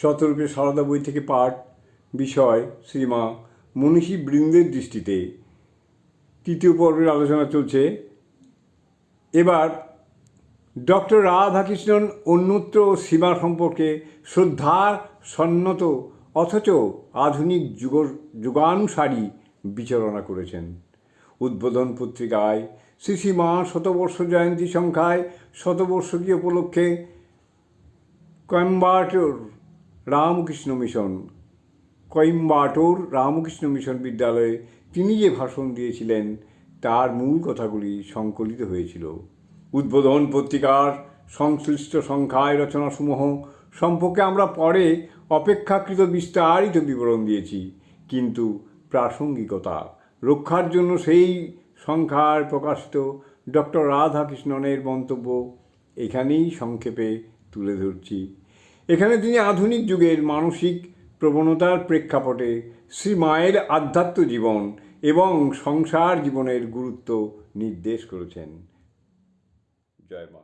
শতরূপে সারদা বই থেকে পাঠ, বিষয় শ্রীমা মনীষী বৃন্দের দৃষ্টিতে তৃতীয় পর্বের আলোচনা চলছে। এবার ডক্টর রাধাকৃষ্ণন অন্যত্র সীমা সম্পর্কে শ্রদ্ধা সন্নত অথচ আধুনিক যুগ যুগানুসারী বিচরণা করেছেন। উদ্বোধন পত্রিকায় শ্রী শ্রীমা শতবর্ষ জয়ন্তী সংখ্যায় শতবর্ষকী উপলক্ষে কয়েম্বাটোর রামকৃষ্ণ মিশন কয়েম্বাটোর রামকৃষ্ণ মিশন বিদ্যালয়ে তিনি যে ভাষণ দিয়েছিলেন, তার মূল কথাগুলি সংকলিত হয়েছিল। উদ্বোধন পত্রিকার সংশ্লিষ্ট সংখ্যায় রচনাসমূহ সম্পর্কে আমরা পরে অপেক্ষাকৃত বিস্তারিত বিবরণ দিয়েছি, কিন্তু প্রাসঙ্গিকতা, রক্ষার জন্য সেই সংখ্যার প্রকাশিত ডক্টর রাধাকৃষ্ণনের মন্তব্য এখানেই সংক্ষেপে তুলে ধরছি। এখানে তিনি আধুনিক যুগের মানসিক প্রবণতার প্রেক্ষাপটে শ্রী মায়ের আধ্যাত্ম জীবন এবং সংসার জীবনের গুরুত্ব নির্দেশ করেছেন। জয় মা।